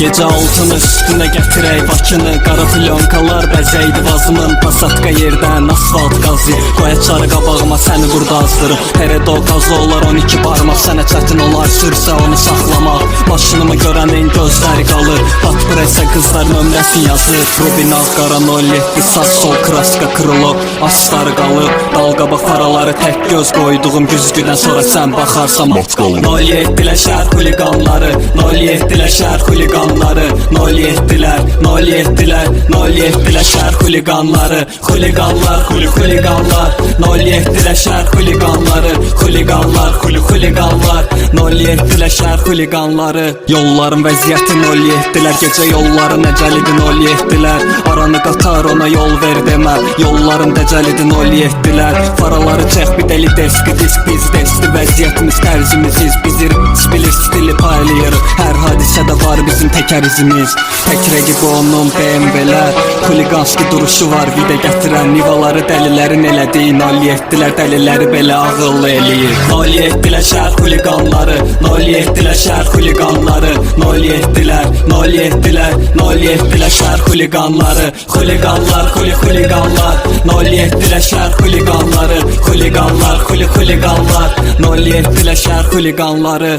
gecə altını üstünə gətirək Bakını Qara filyonkalar bəzəydi vazımın. Pasatka yerdən asfalt qazı Qoyaçar qabağıma səni burada azdırıb Peredo qazı olar 12 barmaq Sənə çətin olar sürsə onu saxlamaq Başınımı görənin gözləri qalır Bat presə qızlar nömrəsi yazır. Rubin ağ qara 07 sağ sol kraska kırılıb Asları qalıb Dalqaba faraları tək göz qoyduğum güzgüdən sonra sən baxarsan Mat qalıb. 07-lər şəhər xuliqanları 07-lər şəhər xuliqanları 07-lər 07-lər 07-lər şəhər xuliqanları Xuliqanlar xuli xuliqanlar 07-lər şəhər xuliqanları Xuliqanlar xuli xuliqanlar 07-lər şəhər xuliqanları Yolların vəziyyəti 07-lər Gecə yolların əcəlidir 07-lər Aranı qatar ona yol ver demə Yolların dəcəlidir 07-lər Faraları çək bir dəli deski disk biz desti Vəziyyətimiz tərzimiziz Bizi bilir stili paylayır Hər hadisədə var bizim təkər izimiz Tək rəqibi onun BMW-lər Xuliqanski duruşu var vida gətirən Nivaları dəlilərin elədiyi 07-lər dəliləri belə ağıllı eləyir. 07-lər şəhər xuliqanları 07-lər şəhər xuliqanları. 07-lər 07-lər 07-lər şəhər xuliqanları. Xuliqanlar xuli xuliqanlar 07-lər şəhər xuliqanları. Xuliqanlar xuli xuliqanlar 07-lər şəhər xuliqanları